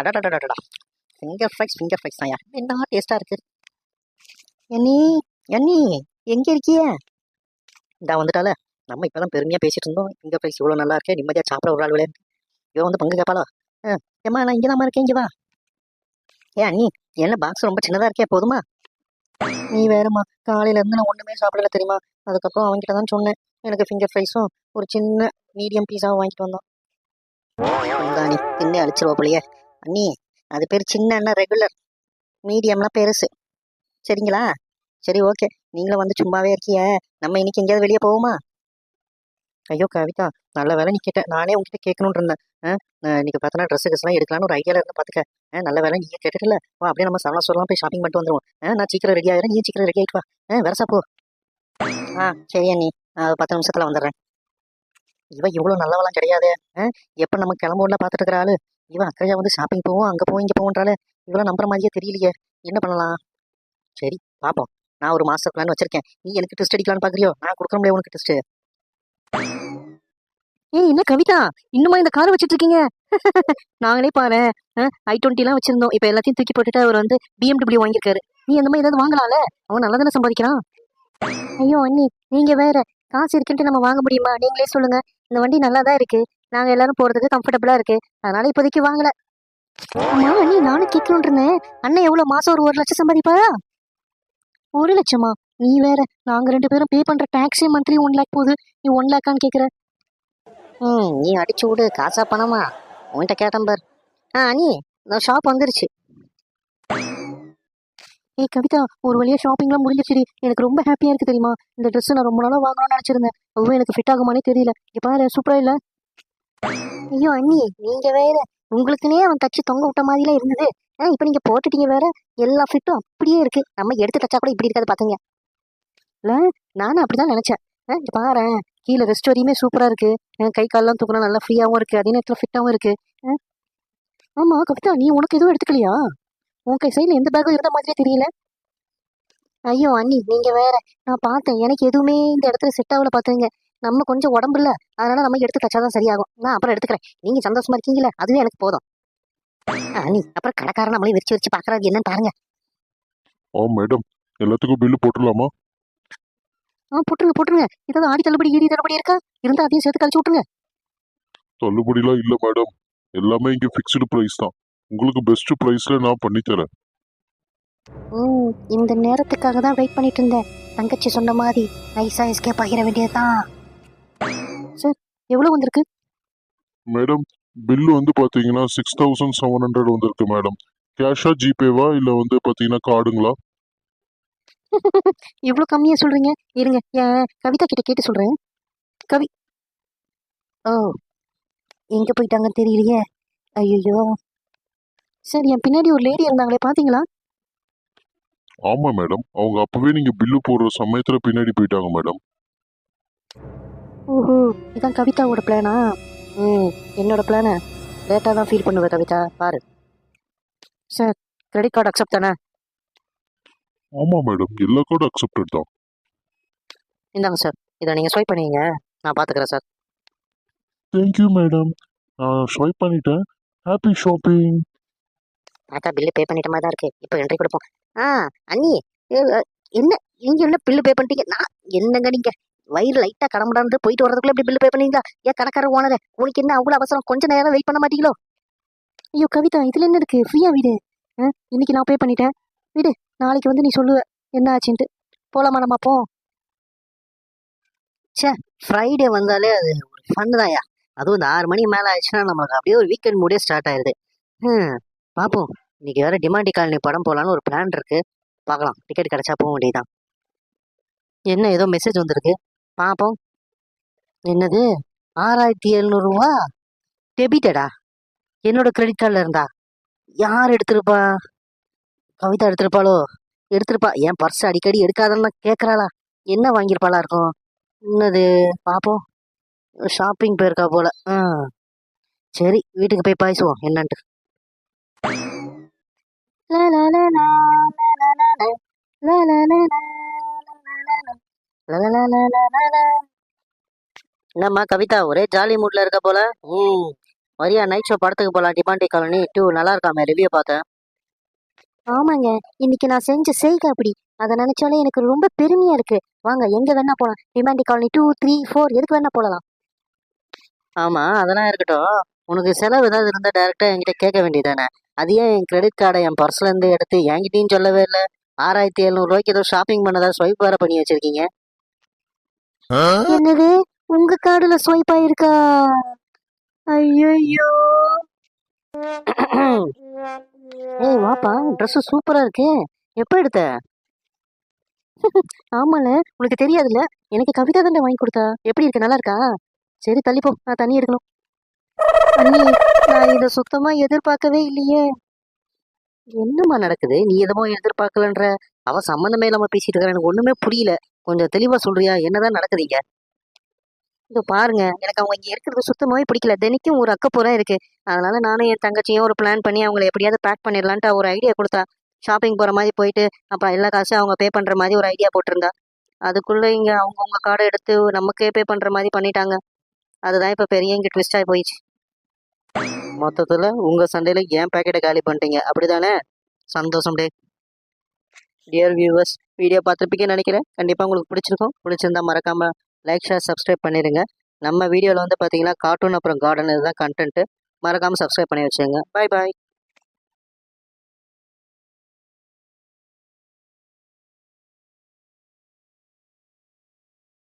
அடடடடடா finger fries finger fries தான் என்ன டேஸ்ட்டாக இருக்கு? எண்ணி எண்ணி எங்கே இருக்கிய? இந்தா வந்துட்டால நம்ம இப்போ தான் பெருமையாக பேசிட்டு இருந்தோம். ஃபிங்கர் ஃப்ரைஸ் இவ்வளோ நல்லா இருக்கே நிம்மதியாக சாப்பிட ஒரு ஆள் விளையாடு இவன் வந்து பங்கு கேட்பாளா? ஆ ஏம்மா நான் இங்கே தான் இருக்கேன் இங்கே வா. ஏ அண்ணி என்ன பாக்ஸ் ரொம்ப சின்னதாக இருக்கே போதுமா? நீ வேறம்மா காலையில இருந்து நான் ஒன்றுமே சாப்பிடல தெரியுமா? அதுக்கப்புறம் அவன்கிட்ட தான் சொன்னேன். எனக்கு ஃபிங்கர் ஃப்ரைஸும் ஒரு சின்ன மீடியம் பீஸாவும் வாங்கிட்டு வந்தோம் நீ தின்னே அழிச்சிருவா போலியே. அண்ணி அது பேர் சின்ன ரெகுலர் மீடியம்லாம் பெருசு. சரிங்களா? சரி ஓகே நீங்களும் வந்து சும்மாவே இருக்கிய. நம்ம இன்னைக்கு எங்கேயாவது வெளியே போவோமா? ஐயோ கவிதா நல்ல வேலை நீ கேட்ட நானே உங்ககிட்ட கேட்கணும்னு இருந்தேன். ஆ, இன்னைக்கு பார்த்தனா ட்ரெஸ் ட்ரெஸ்லாம் எடுக்கலாம்னு ஒரு ஐடியாவில் இருந்து பார்த்துக்க ஆ, நல்ல வேலை நீ கேட்டுட்டுல. ஓ அப்படியே நம்ம சரவணா சொல்லலாம் போய் ஷாப்பிங் பண்ணிட்டு வந்துருவோம். நான் சீக்கிரம் ரெடி ஆகிறேன் நீ சீக்கிரம் ரெடி ஆகிட்டு வா. ஆ, வரசா போ ஆ சரி அண்ணி. நான் பத்து நிமிஷத்தில் வந்துடுறேன். இவன் இவ்வளோ நல்லவெல்லாம் கிடையாது. எப்போ நம்ம கிளம்புல பார்த்துட்டு இருக்கிற ஆளு? இவன் அக்கறையா வந்து ஷாப்பிங் போவோம் அங்கே போவோம் இங்கே போவோன்றால இவ்வளோ நம்புற மாதிரியே தெரியலையே. என்ன பண்ணலாம்? சரி பார்ப்போம் நான் ஒரு மாஸ்டர் பிளான் வச்சிருக்கேன். நீ எனக்கு டெஸ்ட் அடிக்கலாம்னு பார்க்குறியோ நான் கொடுக்க முடியாது உனக்கு டெஸ்ட் ஏய் என்ன கவிதா? இன்னுமா இந்த காரை வச்சிட்டு இருக்கீங்க நாங்களே பாரு. ஐ டுவெண்ட்டிலாம் வச்சிருந்தோம். இப்போ எல்லாத்தையும் தூக்கி போட்டுட்டு அவர் வந்து பிஎம்டபிள்யூ வாங்கியிருக்காரு. நீ அந்த மாதிரி ஏதாவது வாங்கலாம்ல? அவன் நல்லா தானே சம்பாதிக்கிறான்? ஐயோ அண்ணி நீங்க வேற காசு இருக்குன்ட்டு நம்ம வாங்க முடியுமா? நீங்களே சொல்லுங்க. இந்த வண்டி நல்லா தான் இருக்கு. நாங்க எல்லாரும் போறதுக்கு கம்ஃபர்டபுளா இருக்கு. அதனால இப்போதைக்கு வாங்கல. அம்மா அண்ணி நானும் கேட்கணும்னு இருந்தேன். அண்ணன் எவ்வளவு மாசம் ஒரு ஒரு லட்சம் சம்பாதிப்பாரா ஒரு லட்சமா? நீ வேற நாங்க ரெண்டு பேரும் பே பண்ற டாக்ஸே மந்த்லி ஒன் லேக் போகுது. நீ ஒன் லேக்கான்னு கேக்குற. ம் நீ அடிச்சு விடு. காசா பணமா? உன்கிட்ட கேட்டேன் பார். ஆ நீ நான் ஷாப் வந்துருச்சு. ஏய் கவிதா ஒரு வழியா ஷாப்பிங்லாம் முடிஞ்சிருச்சுடி. எனக்கு ரொம்ப ஹாப்பியா இருக்கு தெரியுமா? இந்த Dress நான் ரொம்ப நாளா வாங்கணும்னு நினைச்சிருந்தேன். அதுவும் எனக்கு ஃபிட் ஆகுமானே தெரியல. இப்போ பாரு சூப்பரா இல்லை. ஐயோ அண்ணி நீங்க வேற. உங்களுக்குன்னே அவன் தச்சு தொங்க விட்ட மாதிரிலாம் இருந்தது. ஆ இப்போ நீங்க போட்டுட்டீங்க வேற. எல்லா ஃபிட்டும் அப்படியே இருக்கு. நம்ம எடுத்து தச்சா கூட இப்படி இருக்காது பாத்தீங்க. இல்ல நானும் அப்படிதான் நினைச்சேன். ஆ இங்க கீழே ரெஸ்ட் வரையுமே சூப்பரா இருக்கு. கை கால்லாம் தூக்கினா நல்லா ஃப்ரீயாவும் இருக்கு. அதே நேரத்துல ஃபிட்டாவும் இருக்கு. ஆ. ஆமா கவிதா நீ உனக்கு எதுவும் எடுத்துக்கலையா? உன் கை சைடுல எந்த பேக்கும் இருந்த மாதிரியே தெரியல. ஐயோ அண்ணி நீங்க வேற. நான் பார்த்தேன். எனக்கு எதுவுமே இந்த இடத்துல செட் ஆகல பாத்துங்க. நம்ம கொஞ்சம் உடம்பு இல்ல அதனால நம்ம எடுத்து தச்சாதான் சரியாகும். நான் அப்புறம் எடுத்துக்கிறேன். நீங்க சந்தோஷமா இருக்கீங்களே அதுவே எனக்கு போதும். அண்ணி அப்புறம் கடைக்காரன் நம்மளே விரிச்சு விரிச்சு பாக்குறாரு என்னன்னு பாருங்க. ஆ மேடம் எல்லாத்துக்கும் பில்லு போட்டுடலாமா? ஆ போட்டுருங்க போட்டுருங்க. ஏதாவது ஆடி தள்ளுபடி ஈடி தள்ளுபடி இருக்கா? இருந்தா அதையும் சேர்த்து கழிச்சு விட்டுருங்க. தள்ளுபடிலாம் இல்லை மேடம் எல்லாமே இங்கே ஃபிக்ஸ்டு ப்ரைஸ் தான். உங்களுக்கு பெஸ்ட் ப்ரைஸில் நான் பண்ணித்தரேன் ம் இந்த நேரத்துக்காக தான் வெயிட் பண்ணிட்டு இருந்தேன். தங்கச்சி சொன்ன மாதிரி நைஸா எஸ்கேப் ஆகிட வேண்டியதுதான். சார் எவ்வளவு வந்திருக்கு? மேடம் பில்லு வந்து பார்த்தீங்கன்னா சிக்ஸ் தௌசண்ட் செவன் ஹண்ட்ரட் வந்திருக்கு மேடம் கேஷா ஜிபேவா இல்லை வந்து பார்த்தீங்கன்னா கார்டுங்களா இவ்வளவு கம்மியா சொல்றீங்க? இருங்க என் கவிதா கிட்ட கேட்டு சொல்றேன். கவி ஓ எங்க போயிட்டாங்கன்னு தெரியலையே. ஐயோ சார் என் பின்னாடி ஒரு லேடி இருந்தாங்களே பாத்தீங்களா? ஆமாம் மேடம் அவங்க அப்போவே நீங்கள் பில்லு போடுற சமயத்தில் பின்னாடி போயிட்டாங்க மேடம் ஓஹோ இதான் கவிதாவோட பிளானா ம் என்னோட பிளானை லேட்டாக தான் ஃபீல் பண்ணுவேன் கவிதா. பாரு. சார் கிரெடிட் கார்டு அக்செப்ட் தானே? ஆமாம் மேடம் எல்லா கார்டும் அக்செப்டட் தான். இந்தாங்க சார். இதை நீங்கள் ஸ்வைப் பண்ணிங்க நான் பார்த்துக்கிறேன் சார். தேங்க்யூ மேடம் நான் ஸ்வைப் பண்ணிட்டேன். ஹாப்பி ஷாப்பிங் பார்த்தா பில்லு பே பண்ணிட்ட மாதிரி தான் இருக்கு. இப்போ என்ட்ரி கொடுப்போம். ஆ அண்ணி என்ன? நீங்க என்ன பில்லு பே பண்ணிட்டீங்க? நான் என்னங்க நீங்க? வயிறு லைட்டாக கடமுடாந்து போயிட்டு வரதுக்குள்ள இப்படி பில்லு பே பண்ணீங்களா? ஏன் கடக்கார ஓனரே உனக்கு என்ன அவ்வளோ அவசரம்? கொஞ்ச நேரம் வெயிட் பண்ண மாட்டீங்களோ? ஐயோ கவிதா இதில் என்ன இருக்குது ஃப்ரீயாக வீடு. ஆ, இன்னைக்கு நான் பே பண்ணிட்டேன். வீடு நாளைக்கு வந்து நீ சொல்லுவ என்ன ஆச்சுன்ட்டு. போகலாமா நம்ம அப்போ? சே ஃப்ரைடே வந்தாலே அது ஒரு ஃபன் தான்யா. அதுவும் இந்த ஆறு மணி மேலே ஆயிடுச்சுன்னா நம்மளுக்கு அப்படியே ஒரு வீக்கெண்ட் மூடே ஸ்டார்ட் ஆயிடுது ம் பார்ப்போம் இன்னைக்கு வேற டிமாண்டி காலனி படம் போலான்னு ஒரு பிளான் இருக்குது பார்க்கலாம். டிக்கெட் கிடைச்சா போக வேண்டியதுதான். என்ன ஏதோ மெசேஜ் வந்திருக்கு? பார்ப்போம் என்னது? ஆறாயிரத்தி எழுநூறுவா? டெபிட்டடா என்னோட கிரெடிட் கார்டில் இருந்தா? யார் எடுத்திருப்பா? கவிதா எடுத்திருப்பாளோ? எடுத்திருப்பா. என் பர்ஸ் அடிக்கடி எடுக்காதன்னு கேட்குறாளா என்ன வாங்கியிருப்பாளா இருக்கும்? என்னது? பார்ப்போம் ஷாப்பிங் போயிருக்கா போல. ஆ. சரி வீட்டுக்கு போய் பாய்ச்சுவோம் என்னன்ட்டு. La la la la la la la la la la என்னம்மா கவிதா ஒரே ஜாலி மூட்ல இருக்க போல? ம். வரியா நைட் ஷோ படத்துக்கு போகலாம் டிமாண்டி காலனி டூ நல்லா இருக்காமே ரிவ்யூ பார்த்தேன். ஆமாங்க இன்னைக்கு நான் செஞ்ச செய்கை அப்படி. அதை நினைச்சாலே எனக்கு ரொம்ப பெருமையா இருக்கு. வாங்க எங்க வேணா போலாம். Demonte colony two three four எதுக்கு வேணா போகலாம் ஆமா அதெல்லாம் இருக்கட்டும். உனக்கு செலவு ஏதாவது இருந்தா டேரக்டா என்கிட்ட கேட்க வேண்டியதானே? அது ஏன் என் கிரெடிட் கார்டை என் பர்ஸ்ல இருந்து எடுத்து என்கிட்டயும் சொல்லவே இல்லை? ஆறாயிரத்தி எழுநூறு ரூபாய்க்கு ஏதோ ஷாப்பிங் பண்ணதா ஸ்வைப் வேற பண்ணி வச்சிருக்கீங்க. என்னது? உங்க கார்டுல ஸ்வைப் ஆயிருக்கா ஐயோ ஏய் வாப்பா ட்ரெஸ் சூப்பரா இருக்கு. எப்ப எடுத்த? ஆமால உனக்கு தெரியாதுல்ல? எனக்கு கவிதா தான் வாங்கி கொடுத்தா. எப்படி இருக்கு? நல்லா இருக்கா? சரி தள்ளிப்போம் நான் தண்ணி எடுக்கணும். அண்ணி நான் இதை சுத்தமா எதிர்பார்க்கவே இல்லையே. என்னம்மா நடக்குது? நீ எதமோ எதிர்பார்க்கலன்ற அவ சம்மந்தமே இல்லாம பேசிட்டு இருக்கா எனக்கு ஒண்ணுமே புரியல. கொஞ்சம் தெளிவா சொல்றியா? என்னதான் நடக்குதுங்க இதோ பாருங்க. எனக்கு அவங்க இங்க இருக்கிறது சுத்தமாவே பிடிக்கல. தினைக்கும் ஒரு அக்கப்பூரா இருக்கு. அதனால நானும் என் தங்கச்சியும் ஒரு பிளான் பண்ணி அவங்கள எப்படியாவது பேக் பண்ணிடலான்ட்டு ஒரு ஐடியா கொடுத்தா. ஷாப்பிங் போற மாதிரி போயிட்டு அப்புறம் எல்லா காசும் அவங்க பே பண்ற மாதிரி ஒரு ஐடியா போட்டிருந்தா. அதுக்குள்ள இங்க அவங்கவுங்க கார்டை எடுத்து நமக்கே பே பண்ற மாதிரி பண்ணிட்டாங்க. அதுதான் இப்ப பெரிய இங்க ட்விஸ்ட் ஆகி போயிடுச்சு. மொத்தத்துல உங்க சண்டையில என் பேக்கெட்டை காலி பண்ணிட்டீங்க. அப்படிதானே? சந்தோஷம் டே டியர் வியூவர்ஸ் வீடியோ பார்த்துருப்பீங்கன்னு நினைக்கிறேன். கண்டிப்பாக உங்களுக்கு பிடிச்சிருக்கும். பிடிச்சிருந்தா மறக்காம லைக் ஷேர் சப்ஸ்கிரைப் பண்ணிடுங்க. நம்ம வீடியோவில் வந்து பார்த்தீங்கன்னா கார்ட்டூன் அப்புறம் கார்டன் இதுதான் கண்டென்ட்டு மறக்காமல் சப்ஸ்கிரைப் பண்ணி வச்சுங்க பாய் பாய்